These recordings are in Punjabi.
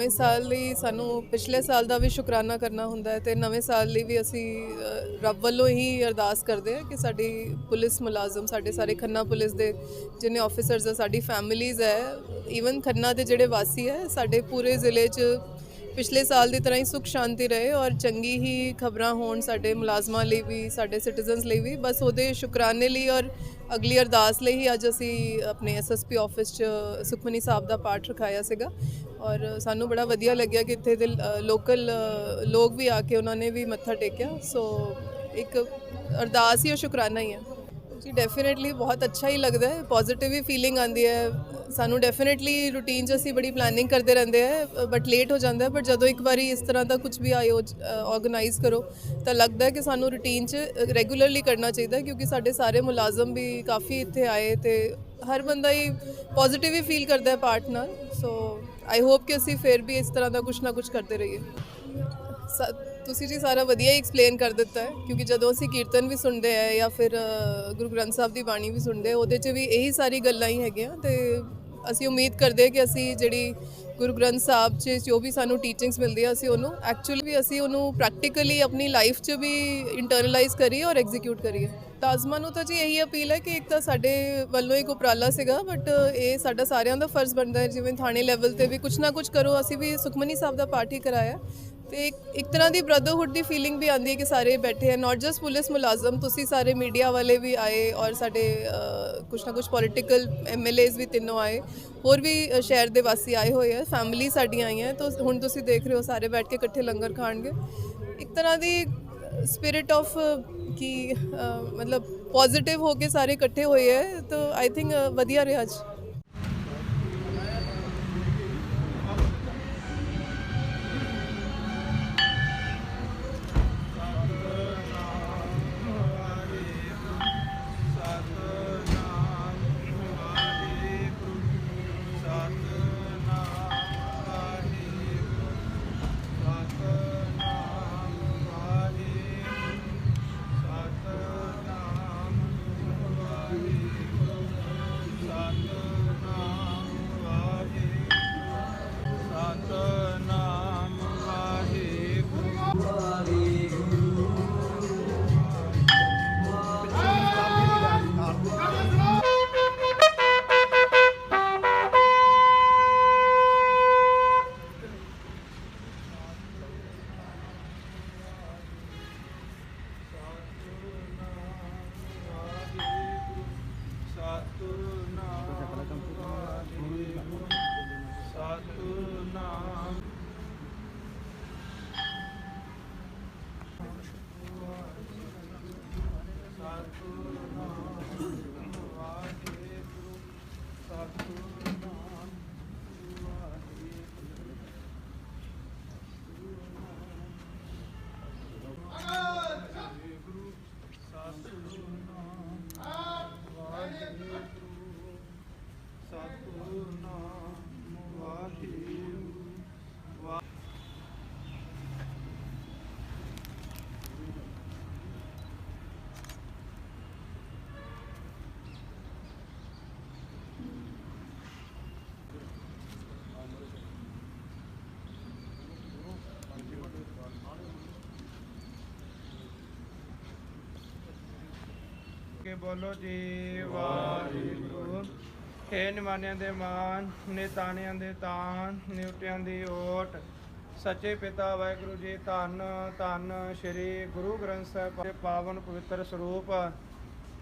ਨਵੇਂ ਸਾਲ ਲਈ ਸਾਨੂੰ ਪਿਛਲੇ ਸਾਲ ਦਾ ਵੀ ਸ਼ੁਕਰਾਨਾ ਕਰਨਾ ਹੁੰਦਾ ਹੈ ਤੇ ਨਵੇਂ ਸਾਲ ਲਈ ਵੀ ਅਸੀਂ ਅ, ਰੱਬ ਵੱਲੋਂ ਹੀ ਅਰਦਾਸ ਕਰਦੇ ਹਾਂ ਕਿ ਸਾਡੀ ਪੁਲਿਸ ਮੁਲਾਜ਼ਮ ਸਾਡੇ ਸਾਰੇ ਖੰਨਾ ਪੁਲਿਸ ਦੇ ਜਿੰਨੇ ਆਫੀਸਰਸ ਆ ਸਾਡੀ ਫੈਮਿਲੀਜ਼ ਹੈ ਈਵਨ ਖੰਨਾ ਦੇ ਜਿਹੜੇ ਵਾਸੀ ਹੈ ਸਾਡੇ ਪੂਰੇ ਜ਼ਿਲ੍ਹੇ 'ਚ ਪਿਛਲੇ ਸਾਲ ਦੀ ਤਰ੍ਹਾਂ ਹੀ ਸੁੱਖ ਸ਼ਾਂਤੀ ਰਹੇ ਔਰ ਚੰਗੀ ਹੀ ਖਬਰਾਂ ਹੋਣ ਸਾਡੇ ਮੁਲਾਜ਼ਮਾਂ ਲਈ ਵੀ ਸਾਡੇ ਸਿਟੀਜ਼ਨਸ ਲਈ ਵੀ ਬਸ ਉਹਦੇ ਸ਼ੁਕਰਾਨੇ ਲਈ ਔਰ ਅਗਲੀ ਅਰਦਾਸ ਲਈ ਹੀ ਅੱਜ ਅਸੀਂ ਆਪਣੇ ਐਸਐਸਪੀ ਆਫਿਸ 'ਚ ਸੁਖਮਨੀ ਸਾਹਿਬ ਦਾ ਪਾਠ ਰਖਾਇਆ ਸੀਗਾ। ਔਰ ਸਾਨੂੰ ਬੜਾ ਵਧੀਆ ਲੱਗਿਆ ਕਿ ਇੱਥੇ ਦੇ ਲੋਕਲ ਲੋਕ ਵੀ ਆ ਕੇ ਉਹਨਾਂ ਨੇ ਵੀ ਮੱਥਾ ਟੇਕਿਆ। ਸੋ ਇੱਕ ਅਰਦਾਸ ਹੀ ਔਰ ਸ਼ੁਕਰਾਨਾ ਹੀ ਹੈ ਜੀ ਡੈਫੀਨਿਟਲੀ ਬਹੁਤ ਅੱਛਾ ਹੀ ਲੱਗਦਾ ਹੈ ਪੋਜ਼ਿਟਿਵ ਹੀ ਫੀਲਿੰਗ ਆਉਂਦੀ ਹੈ। ਸਾਨੂੰ ਡੈਫੀਨਿਟਲੀ ਰੂਟੀਨ 'ਚ ਅਸੀਂ ਬੜੀ ਪਲੈਨਿੰਗ ਕਰਦੇ ਰਹਿੰਦੇ ਆ ਬਟ ਲੇਟ ਹੋ ਜਾਂਦਾ ਹੈ ਪਰ ਜਦੋਂ ਇੱਕ ਵਾਰੀ ਇਸ ਤਰ੍ਹਾਂ ਦਾ ਕੁਝ ਵੀ ਆਯੋਜ ਆਰਗੇਨਾਈਜ਼ ਕਰੋ, ਤਾਂ ਲੱਗਦਾ ਹੈ ਕਿ ਸਾਨੂੰ ਰੂਟੀਨ 'ਚ ਰੈਗੂਲਰਲੀ ਕਰਨਾ ਚਾਹੀਦਾ ਕਿਉਂਕਿ ਸਾਡੇ ਸਾਰੇ ਮੁਲਾਜ਼ਮ ਵੀ ਕਾਫੀ ਇੱਥੇ ਆਏ ਤੇ ਹਰ ਬੰਦਾ ਹੀ ਪੋਜ਼ਿਟਿਵ ਹੀ ਫੀਲ ਕਰਦਾ ਹੈ ਪਾਰਟ ਨਾਲ। ਸੋ ਆਈ ਹੋਪ ਕਿ ਅਸੀਂ ਫਿਰ ਵੀ ਇਸ ਤਰ੍ਹਾਂ ਦਾ ਕੁਝ ਨਾ ਕੁਝ ਕਰਦੇ ਰਹੀਏ। ਸ- ਤੁਸੀਂ ਜੀ ਸਾਰਾ ਵਧੀਆ ਹੀ ਐਕਸਪਲੇਨ ਕਰ ਦਿੱਤਾ ਹੈ, ਕਿਉਂਕਿ ਜਦੋਂ ਅਸੀਂ ਕੀਰਤਨ ਵੀ ਸੁਣਦੇ ਆ ਜਾਂ ਫਿਰ ਗੁਰੂ ਗ੍ਰੰਥ ਸਾਹਿਬ ਦੀ ਬਾਣੀ ਵੀ ਸੁਣਦੇ ਆ, ਉਹਦੇ 'ਚ ਵੀ ਇਹੀ ਸਾਰੀ ਗੱਲਾਂ ਹੀ ਹੈਗੀਆਂ ਤੇ ਅਸੀਂ ਉਮੀਦ ਕਰਦੇ ਕਿ ਅਸੀਂ ਜਿਹੜੀ ਗੁਰੂ ਗ੍ਰੰਥ ਸਾਹਿਬ 'ਚ ਜੋ ਵੀ ਸਾਨੂੰ ਟੀਚਿੰਗਸ ਮਿਲਦੀ ਆ ਅਸੀਂ ਉਹਨੂੰ ਐਕਚੁਅਲੀ ਵੀ ਅਸੀਂ ਉਹਨੂੰ ਪ੍ਰੈਕਟੀਕਲੀ ਆਪਣੀ ਲਾਈਫ 'ਚ ਵੀ ਇੰਟਰਨਲਾਈਜ਼ ਕਰੀਏ ਔਰ ਐਗਜ਼ੀਕਿਊਟ ਕਰੀਏ। ਤਾਜ਼ਮਾ ਨੂੰ ਤਾਂ ਜੀ ਇਹੀ ਅਪੀਲ ਹੈ ਕਿ ਇੱਕ ਤਾਂ ਸਾਡੇ ਵੱਲੋਂ ਇੱਕ ਉਪਰਾਲਾ ਸੀਗਾ ਬਟ ਇਹ ਸਾਡਾ ਸਾਰਿਆਂ ਦਾ ਫਰਜ਼ ਬਣਦਾ ਹੈ। ਜਿਵੇਂ ਥਾਣੇ ਲੈਵਲ ਤੇ ਵੀ ਕੁਝ ਨਾ ਕੁਝ ਕਰੋ, ਅਸੀਂ ਵੀ ਸੁਖਮਨੀ ਸਾਹਿਬ ਦਾ ਪਾਠ ਹੀ ਕਰਾਇਆ। ਤੇ ਇੱਕ ਇੱਕ ਤਰ੍ਹਾਂ ਦੀ ਬ੍ਰਦਰਹੁੱਡ ਦੀ ਫੀਲਿੰਗ ਵੀ ਆਉਂਦੀ ਹੈ ਕਿ ਸਾਰੇ ਬੈਠੇ ਆ ਨਾਟ ਜਸਟ ਪੁਲਿਸ ਮੁਲਾਜ਼ਮ, ਤੁਸੀਂ ਸਾਰੇ ਮੀਡੀਆ ਵਾਲੇ ਵੀ ਆਏ ਔਰ ਸਾਡੇ ਕੁਛ ਨਾ ਕੁਛ ਪੋਲੀਟੀਕਲ ਐਮਐਲਏਜ਼ ਵੀ ਤਿੰਨੋਂ ਆਏ, ਹੋਰ ਵੀ ਸ਼ਹਿਰ ਦੇ ਵਾਸੀ ਆਏ ਹੋਏ ਆ ਫੈਮਿਲੀ ਸਾਡੀਆਂ ਆਈਆਂ, ਤਾਂ ਹੁਣ ਤੁਸੀਂ ਦੇਖ ਰਹੇ ਹੋ ਸਾਰੇ ਬੈਠ ਕੇ ਇਕੱਠੇ ਲੰਗਰ ਖਾਣਗੇ। ਇੱਕ ਤਰ੍ਹਾਂ ਦੀ ਸਪਿਰਿਟ ਆਫ ਕਿ ਮਤਲਬ ਪੋਜ਼ਿਟਿਵ ਹੋ ਕੇ ਸਾਰੇ ਇਕੱਠੇ ਹੋਏ ਹੈ ਤਾਂ ਆਈ ਥਿੰਕ ਵਧੀਆ ਰਿਹਾ ਅੱਜ। ਕੇ ਬੋਲੋ ਜੀ, ਵਾਹਿਗੁਰੂ। ਏ ਨਿਮਾਨਿਆਂ ਦੇ ਮਾਨ ਨੇ ਦੇ ਤਾਨ, ਨਿਉਟਿਆਂ ਦੀ ਓਟ। ਸੱਚੇ ਪਿਤਾ ਵਾਹਿਗੁਰੂ ਜੀ, ਧੰਨ ਧੰਨ ਸ੍ਰੀ ਗੁਰੂ ਗ੍ਰੰਥ ਸਾਹਿਬ ਦੇ ਪਾਵਨ ਪਵਿੱਤਰ ਸਰੂਪ।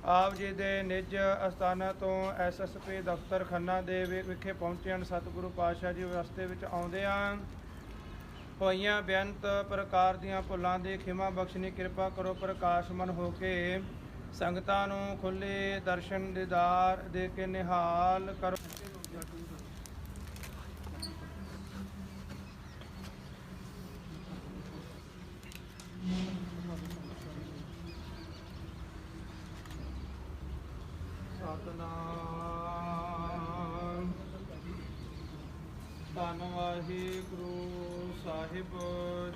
ਆਪ ਜੀ ਦੇ ਨਿਜ ਅਸਥਾਨਾਂ ਤੋਂ ਐਸਐਸਪੀ ਦਫ਼ਤਰ ਖੰਨਾ ਦੇ ਵਿਖੇ ਪਹੁੰਚੇ ਹਨ। ਸਤਿਗੁਰੂ ਪਾਤਸ਼ਾਹ ਜੀ ਰਸਤੇ ਵਿੱਚ ਆਉਂਦਿਆਂ ਹੋਈਆਂ ਬੇਅੰਤ ਪ੍ਰਕਾਰ ਦੀਆਂ ਭੁੱਲਾਂ ਦੀ ਖਿਮਾ ਬਖਸ਼ਣੀ, ਕਿਰਪਾ ਕਰੋ ਪ੍ਰਕਾਸ਼ਮਨ ਹੋ ਕੇ ਸੰਗਤਾਂ ਨੂੰ ਖੁੱਲੇ ਦਰਸ਼ਨ ਦੀਦਾਰ ਦੇ ਕੇ ਨਿਹਾਲ ਕਰੋ। ਸਤਨਾਮ। ਧੰਨ ਵਾਹਿਗੁਰੂ ਸਾਹਿਬ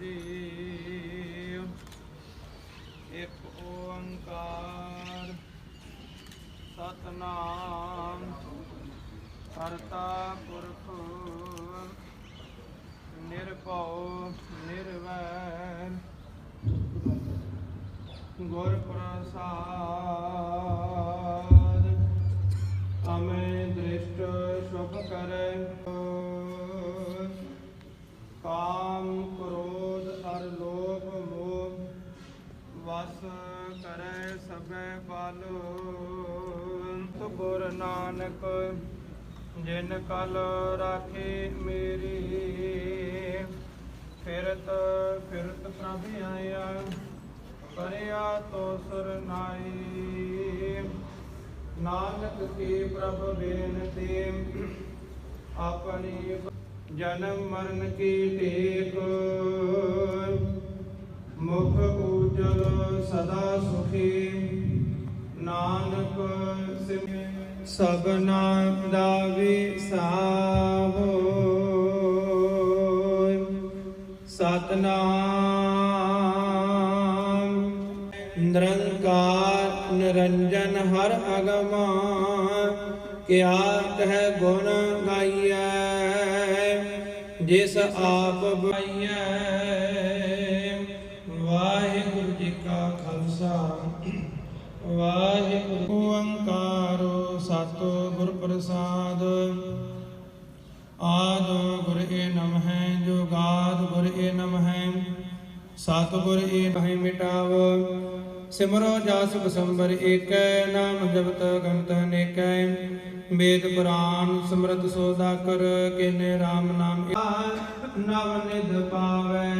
ਜੀ। ਇੱਕ ਓੰਕਾਰ। ਸਤਨਾਮ। ਕਰਤਾ ਪੁਰਖ। ਨਿਰਭਉ ਨਿਰਵੈਰ। ਗੁਰ ਪ੍ਰਸਾਦ। ਅਮੇ ਦ੍ਰਿਸ਼ਟ ਸ਼ੁਭ ਕਰੈ। ਕਾਮ ਕ੍ਰੋਧ ਅਰ ਲੋਭ ਮੋਹ ਵਸ ਕਰੈ ਸਭੈ ਪਾਲੋ ਗੁਰ ਨਾਨਕ, ਜਿਨ ਕਲ ਰਾਖੇ ਮੇਰੀ, ਫਿਰਤ ਫਿਰਤ ਪ੍ਰਭ ਆਇਆ ਕਰਿਆ ਤੋ ਸਰਨਾਈ ਨਾਨਕ ਕੀ ਪ੍ਰਭ ਬੇਨਤੀ, ਆਪਣੀ ਜਨਮ ਮਰਨ ਕੀ ਟੇਕ। ਮੁਖ ਉਜਲ ਸਦਾ ਸੁਖੀ। ਨਾਨਕ ਸਿਮ ਸਗਨਾ ਦਾ ਵਿਸਾਵੋ ਸਤਨਾਮ। ਨਿਰੰਕਾਰ, ਨਿਰੰਜਨ ਹਰ ਅਗਮ ਕਿਆ ਕਹਿ ਗੁਣ ਗਾਈਐ? ਜਿਸ ਆਪ ਬਾਈਐ ਖਾਲਸਾ ਵਾਹਿਗੁਰੂ। ਓੰਕਾਰ ਸਤਿਗੁਰ ਪ੍ਰਸਾਦ ਆਦ ਗੁਰ ਏ ਨਮ ਹੈ ਜੋ ਗੁਰ ਏ ਨਮ ਹੈ ਸਤਿਗੁਰ ਏ ਨਹਿ ਮਿਟਾਵ। ਸਿਮਰੋ ਜਸ ਬਸੰਬਰ ਏਕੈ, ਨਾਮ ਜਪਤ ਗੰਤ ਅਨੇਕੈ ਵੇਦ ਪੁਰਾਨ ਸਮਰਤ ਸੋਦਾ ਕਰ, ਕਿਨੇ RAM ਨਾਮ ਨਵ ਨਿਧ ਪਾਵੈ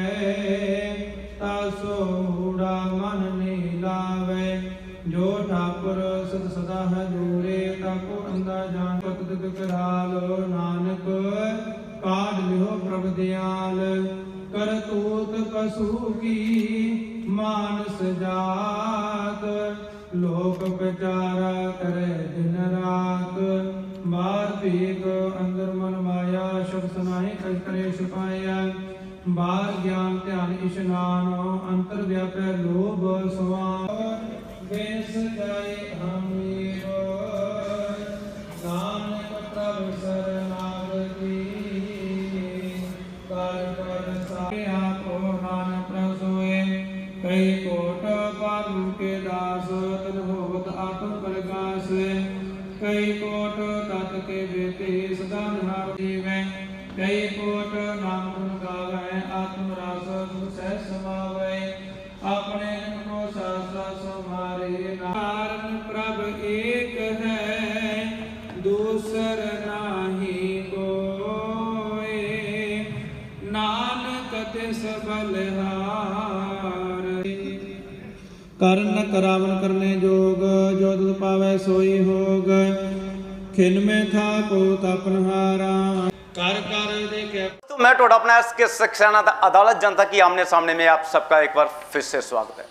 ਤਾਸੋ ਊੜਾ ਮਨ ਨੀ ਲਾਵੈ, ਜੋ ਠਾਕੁਰ ਸਦ ਸਦਾ ਹੈ ਦੂਰੇ, ਤਾਕੋ ਅੰਦਾ ਜਾਣ ਪਤ ਤਿਤ ਕਰਾਲ। ਨਾਨਕ, ਕਾਢ ਲਿਓ ਪ੍ਰਭ ਦਿਆਲ। ਕਰਤੂਤ ਕਸੂ ਕੀ ਮਾਨਸ ਜਾਤ। ਲੋਕ ਵਿਚਾਰਾ ਕਰੇ ਦਿਨ ਰਾਤ। ਬਾਹਰ ਭੀਗ ਅੰਦਰ ਮਨ ਮਾਇਆ ਸ਼ਬ ਸੁਨਾਈ ਕਜ ਕਰੇ ਛੁਪਾਇਆ। ਬਾਹਰ ਗਿਆਨ ਧਿਆਨ ਇਸ਼ਨਾਨ, ਅੰਤਰ ਵਿਆਪੈ ਲੋਭ ਸਵਾ ਬੇਸ ਜਾਏ ਹਮੀਰੋ ਨਾਨਕ ਪ੍ਰਭ ਸਰਨਾਗਤੀ। ਕਰ ਕਰ ਸਾਰੇ ਆਪੋ ਨਾਨਕ ਪ੍ਰਭ ਕਈ ਕੋਟ ਪਾਲੂ ਕੇ ਦਾਸ, ਤਨ ਹੋਵਤ ਆਤਮ ਪ੍ਰਗਾਸ ਕਈ ਕੋਟ ਤਤ ਕੇ ਬੇਤੇ ਸਦਾ ਨਿਹਾਰ ਜੀਵੈ, ਕਈ ਕੋਟ ਸਮਾਵੈ, ਆਪਣੇ ਕੋ ਸਾਸਾ ਸਮਾਰੇ ਨਾਰਨ ਪ੍ਰਭ ਏਕ ਹੈ, ਦੂਸਰ ਨਾਹੀ ਕੋਏ। ਨਾਨਕ ਤਿਸ ਬਲਿਹਾਰ। ਕਰਨ ਕਰਾਵਨ ਕਰਨੇ ਜੋਗ, ਜੋ ਤੁਧ ਪਾਵੈ ਸੋਈ ਹੋਗ। ਖਿਨ ਮੇ ਥਾ ਕੋ ਤਪਨਹਾਰਾ ਕਰ ਕਰ ਦੇਖਿਆ तो मैं टोडा अपना एस के सक्सेना था अदालत जनता की आमने सामने में आप सबका एक बार फिर से स्वागत है